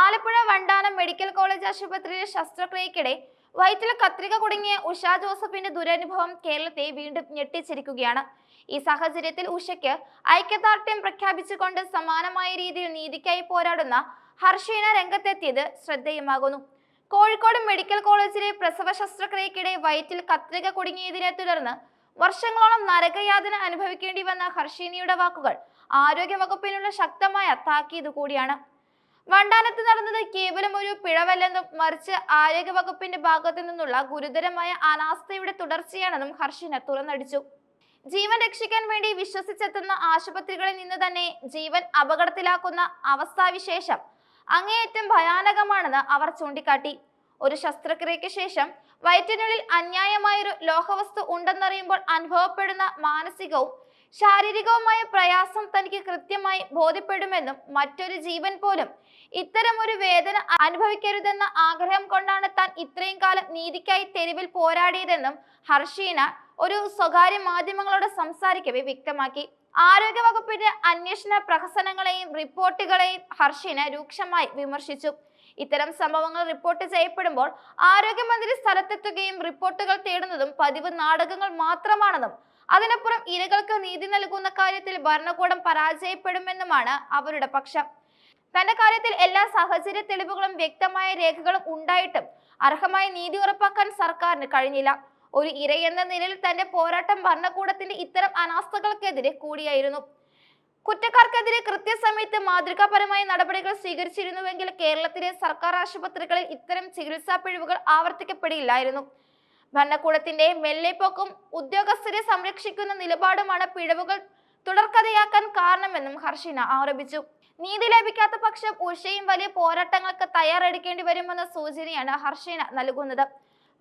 Alappuzha Vandanam medical college ആശുപത്രിയിലെ ശസ്ത്രക്രിയക്കിടെ വയറ്റിൽ കത്രിക കുടുങ്ങിയ ഉഷ ജോസഫിന്റെ ദുരനുഭവം കേരളത്തെ വീണ്ടും ഞെട്ടിച്ചിരിക്കുകയാണ്. ഈ സാഹചര്യത്തിൽ ഉഷയ്ക്ക് ഐക്യദാർഢ്യം പ്രഖ്യാപിച്ചുകൊണ്ട് സമാനമായ രീതിയിൽ നീതിക്കായി പോരാടുന്ന ഹർഷീന രംഗത്തെത്തിയത് ശ്രദ്ധേയമാകുന്നു. കോഴിക്കോട് മെഡിക്കൽ കോളേജിലെ പ്രസവ ശസ്ത്രക്രിയക്കിടെ വയറ്റിൽ കത്രിക കുടുങ്ങിയതിനെ തുടർന്ന് വർഷങ്ങളോളം നരകയാതന അനുഭവിക്കേണ്ടി വന്ന ഹർഷീനയുടെ വാക്കുകൾ ആരോഗ്യവകുപ്പിനുള്ള ശക്തമായ താക്കീത് കൂടിയാണ്. വണ്ടാനത്ത് നടന്നത് കേവലം ഒരു പിഴവല്ലെന്നും മറിച്ച് ആരോഗ്യ വകുപ്പിന്റെ ഭാഗത്തു നിന്നുള്ള ഗുരുതരമായ അനാസ്ഥയുടെ തുടർച്ചയാണെന്നും ഹർഷിന തുറന്നടിച്ചു. ജീവൻ രക്ഷിക്കാൻ വേണ്ടി വിശ്വസിച്ചെത്തുന്ന ആശുപത്രികളിൽ നിന്ന് തന്നെ ജീവൻ അപകടത്തിലാക്കുന്ന അവസ്ഥാവിശേഷം അങ്ങേയറ്റം ഭയാനകമാണെന്ന് അവർ ചൂണ്ടിക്കാട്ടി. ഒരു ശസ്ത്രക്രിയയ്ക്ക് ശേഷം വയറ്റിനുള്ളിൽ അന്യായമായൊരു ലോഹവസ്തു ഉണ്ടെന്നറിയുമ്പോൾ അനുഭവപ്പെടുന്ന മാനസികവും ശാരീരികവുമായ പ്രയാസം തനിക്ക് കൃത്യമായി ബോധ്യപ്പെടുമെന്നും മറ്റൊരു ജീവൻ പോലും ഇത്തരം ഒരു വേദന അനുഭവിക്കരുതെന്ന ആഗ്രഹം കൊണ്ടാണ് താൻ ഇത്രയും കാലം നീതിക്കായി തെരുവിൽ പോരാടിയതെന്നും ഹർഷീന ഒരു സ്വകാര്യ മാധ്യമങ്ങളോട് സംസാരിക്കവേ വ്യക്തമാക്കി. ആരോഗ്യ വകുപ്പിന്റെ അന്വേഷണ പ്രഹസനങ്ങളെയും റിപ്പോർട്ടുകളെയും ഹർഷീന രൂക്ഷമായി വിമർശിച്ചു. ഇത്തരം സംഭവങ്ങൾ റിപ്പോർട്ട് ചെയ്യപ്പെടുമ്പോൾ ആരോഗ്യമന്ത്രി സ്ഥലത്തെത്തുകയും റിപ്പോർട്ടുകൾ തേടുന്നതും പതിവ് നാടകങ്ങൾ മാത്രമാണെന്നും അതിനപ്പുറം ഇരകൾക്ക് നീതി നൽകുന്ന കാര്യത്തിൽ ഭരണകൂടം പരാജയപ്പെടുമെന്നുമാണ് അവരുടെ പക്ഷം. തന്റെ കാര്യത്തിൽ എല്ലാ സാഹചര്യ തെളിവുകളും വ്യക്തമായ രേഖകളും ഉണ്ടായിട്ടും അർഹമായ നീതി ഉറപ്പാക്കാൻ സർക്കാരിന് കഴിഞ്ഞില്ല. ഒരു ഇരയെന്ന നിലയിൽ തന്റെ പോരാട്ടം ഭരണകൂടത്തിന്റെ ഇത്തരം അനാസ്ഥകൾക്കെതിരെ കൂടിയായിരുന്നു. കുറ്റക്കാർക്കെതിരെ കൃത്യസമയത്ത് മാതൃകാപരമായ നടപടികൾ സ്വീകരിച്ചിരുന്നുവെങ്കിൽ കേരളത്തിലെ സർക്കാർ ആശുപത്രികളിൽ ഇത്തരം ചികിത്സാ പിഴവുകൾ ആവർത്തിക്കപ്പെടില്ലായിരുന്നു. ഭരണകൂടത്തിന്റെ മെല്ലെപ്പോക്കും ഉദ്യോഗസ്ഥരെ സംരക്ഷിക്കുന്ന നിലപാടുമാണ് പിഴവുകൾ തുടർക്കഥയാക്കാൻ കാരണമെന്നും ഹർഷിന ആരോപിച്ചു. നീതി ലഭിക്കാത്ത പക്ഷം ഉഷയും വലിയ പോരാട്ടങ്ങൾക്ക് തയ്യാറെടുക്കേണ്ടി വരുമെന്ന സൂചനയാണ് ഹർഷിന നൽകുന്നത്.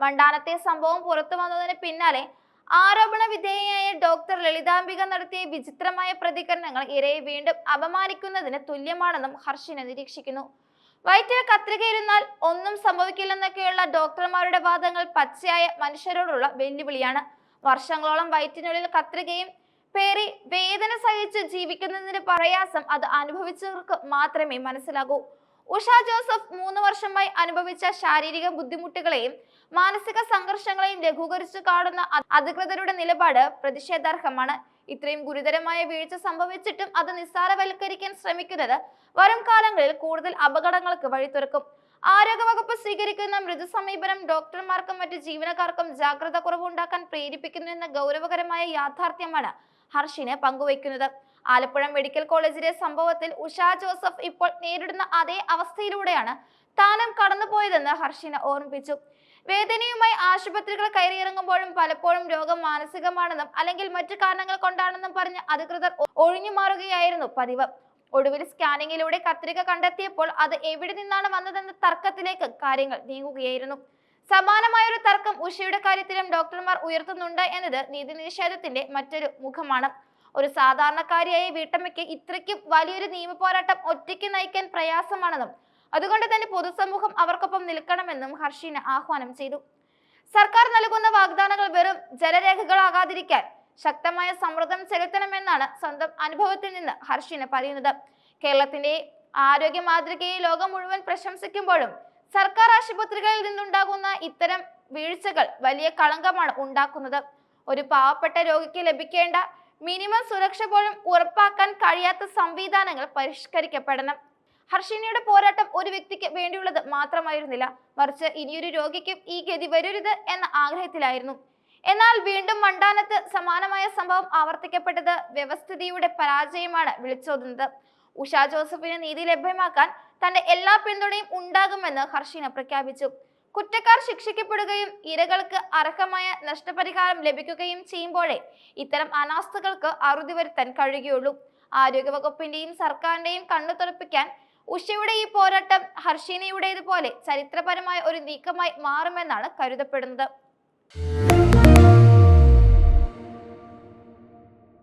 വണ്ടാനത്തെ സംഭവം പുറത്തു വന്നതിന് പിന്നാലെ ആരോപണ വിധേയയായ ഡോക്ടർ ലളിതാംബിക നടത്തിയ വിചിത്രമായ പ്രതികരണങ്ങൾ ഇരയെ വീണ്ടും അപമാനിക്കുന്നതിന് തുല്യമാണെന്നും ഹർഷിന നിരീക്ഷിക്കുന്നു. വയറ്റിൽ കത്രികയിരുന്നാൽ ഒന്നും സംഭവിക്കില്ലെന്നൊക്കെയുള്ള ഡോക്ടർമാരുടെ വാദങ്ങൾ പച്ചയായ മനുഷ്യരോടുള്ള വെല്ലുവിളിയാണ്. വർഷങ്ങളോളം വയറ്റിനുള്ളിൽ കത്രികയും പേറി വേദന സഹിച്ച് ജീവിക്കുന്നതിന്റെ പ്രയാസം അത് അനുഭവിച്ചവർക്ക് മാത്രമേ മനസ്സിലാകൂ. ഉഷ ജോസഫ് മൂന്ന് വർഷമായി അനുഭവിച്ച ശാരീരിക ബുദ്ധിമുട്ടുകളെയും മാനസിക സംഘർഷങ്ങളെയും ലഘൂകരിച്ചു കാണുന്ന അധികൃതരുടെ നിലപാട് പ്രതിഷേധാർഹമാണ്. ഇത്രയും ഗുരുതരമായ വീഴ്ച സംഭവിച്ചിട്ടും അത് നിസ്സാരവൽക്കരിക്കാൻ ശ്രമിക്കുന്നത് വരും കാലങ്ങളിൽ കൂടുതൽ അപകടങ്ങൾക്ക് വഴിതുറക്കും ആരോഗ്യവകുപ്പ് സ്വീകരിക്കുന്ന മൃദു സമീപനം ഡോക്ടർമാർക്കും മറ്റ് ജീവനക്കാർക്കും ജാഗ്രത കുറവുണ്ടാക്കാൻ പ്രേരിപ്പിക്കുന്നു എന്ന ഗൗരവകരമായ യാഥാർത്ഥ്യമാണ് ഹർഷിനെ പങ്കുവയ്ക്കുന്നത്. ആലപ്പുഴ മെഡിക്കൽ കോളേജിലെ സംഭവത്തിൽ ഉഷ ജോസഫ് ഇപ്പോൾ നേരിടുന്ന അതേ അവസ്ഥയിലൂടെയാണ് താനം കടന്നുപോയതെന്ന് ഹർഷിന ഓർമ്മിപ്പിച്ചു. വേദനയുമായി ആശുപത്രികൾ കയറിയിറങ്ങുമ്പോഴും പലപ്പോഴും രോഗം മാനസികമാണെന്നും അല്ലെങ്കിൽ മറ്റു കാരണങ്ങൾ കൊണ്ടാണെന്നും പറഞ്ഞ് അധികൃതർ ഒഴിഞ്ഞു മാറുകയായിരുന്നു പതിവ്. ഒടുവിൽ സ്കാനിങ്ങിലൂടെ കത്രിക കണ്ടെത്തിയപ്പോൾ അത് എവിടെ നിന്നാണ് വന്നതെന്ന തർക്കത്തിലേക്ക് കാര്യങ്ങൾ നീങ്ങുകയായിരുന്നു. സമാനമായൊരു തർക്കം ഉഷയുടെ കാര്യത്തിലും ഡോക്ടർമാർ ഉയർത്തുന്നുണ്ട് എന്നത് നീതി നിഷേധത്തിന്റെ മറ്റൊരു മുഖമാണ്. ഒരു സാധാരണക്കാരിയായ വീട്ടമ്മയ്ക്ക് ഇത്രയ്ക്കും വലിയൊരു നിയമ പോരാട്ടം ഒറ്റയ്ക്ക് നയിക്കാൻ പ്രയാസമാണെന്നും അതുകൊണ്ട് തന്നെ പൊതുസമൂഹം അവർക്കൊപ്പം നിൽക്കണമെന്നും ഹർഷീന ആഹ്വാനം ചെയ്തു. സർക്കാർ നൽകുന്ന വാഗ്ദാനങ്ങൾ വെറും ജലരേഖകളാകാതിരിക്കാൻ ശക്തമായ സമ്മർദ്ദം ചെലുത്തണമെന്നാണ് സ്വന്തം അനുഭവത്തിൽ നിന്ന് ഹർഷീന പറയുന്നത്. കേരളത്തിന്റെ ആരോഗ്യ മാതൃകയെ ലോകം മുഴുവൻ പ്രശംസിക്കുമ്പോഴും സർക്കാർ ആശുപത്രികളിൽ നിന്നുണ്ടാകുന്ന ഇത്തരം വീഴ്ചകൾ വലിയ കളങ്കമാണ് ഉണ്ടാക്കുന്നത്. ഒരു പാവപ്പെട്ട രോഗിക്ക് ലഭിക്കേണ്ട മിനിമം സുരക്ഷ പോലും ഉറപ്പാക്കാൻ കഴിയാത്ത സംവിധാനങ്ങൾ പരിഷ്കരിക്കപ്പെടണം. ഹർഷിനിയുടെ പോരാട്ടം ഒരു വ്യക്തിക്ക് വേണ്ടിയുള്ളത് മാത്രമായിരുന്നില്ല. മറിച്ച് ഇനിയൊരു രോഗിക്കും ഈ ഗതി വരരുത് എന്ന ആഗ്രഹത്തിലായിരുന്നു. എന്നാൽ വീണ്ടും മണ്ടാനത്ത് സമാനമായ സംഭവം ആവർത്തിക്കപ്പെട്ടത് വ്യവസ്ഥിതിയുടെ പരാജയമാണ് വിളിച്ചോതുന്നത്. ഉഷാ ജോസഫിന് നീതി ലഭ്യമാക്കാൻ തന്റെ എല്ലാ പിന്തുണയും ഉണ്ടാകുമെന്ന് ഹർഷിന പ്രഖ്യാപിച്ചു. കുറ്റക്കാർ ശിക്ഷിക്കപ്പെടുകയും ഇരകൾക്ക് അർഹമായ നഷ്ടപരിഹാരം ലഭിക്കുകയും ചെയ്യുമ്പോഴേ ഇത്തരം അനാസ്ഥകൾക്ക് അറുതി വരുത്താൻ കഴിയുകയുള്ളൂ. ആരോഗ്യവകുപ്പിന്റെയും സർക്കാരിന്റെയും കണ്ണു തുറപ്പിക്കാൻ ഉഷയുടെ ഈ പോരാട്ടം ഹർഷീനയുടേതുപോലെ ചരിത്രപരമായ ഒരു നീക്കമായി മാറുമെന്നാണ് കരുതപ്പെടുന്നത്.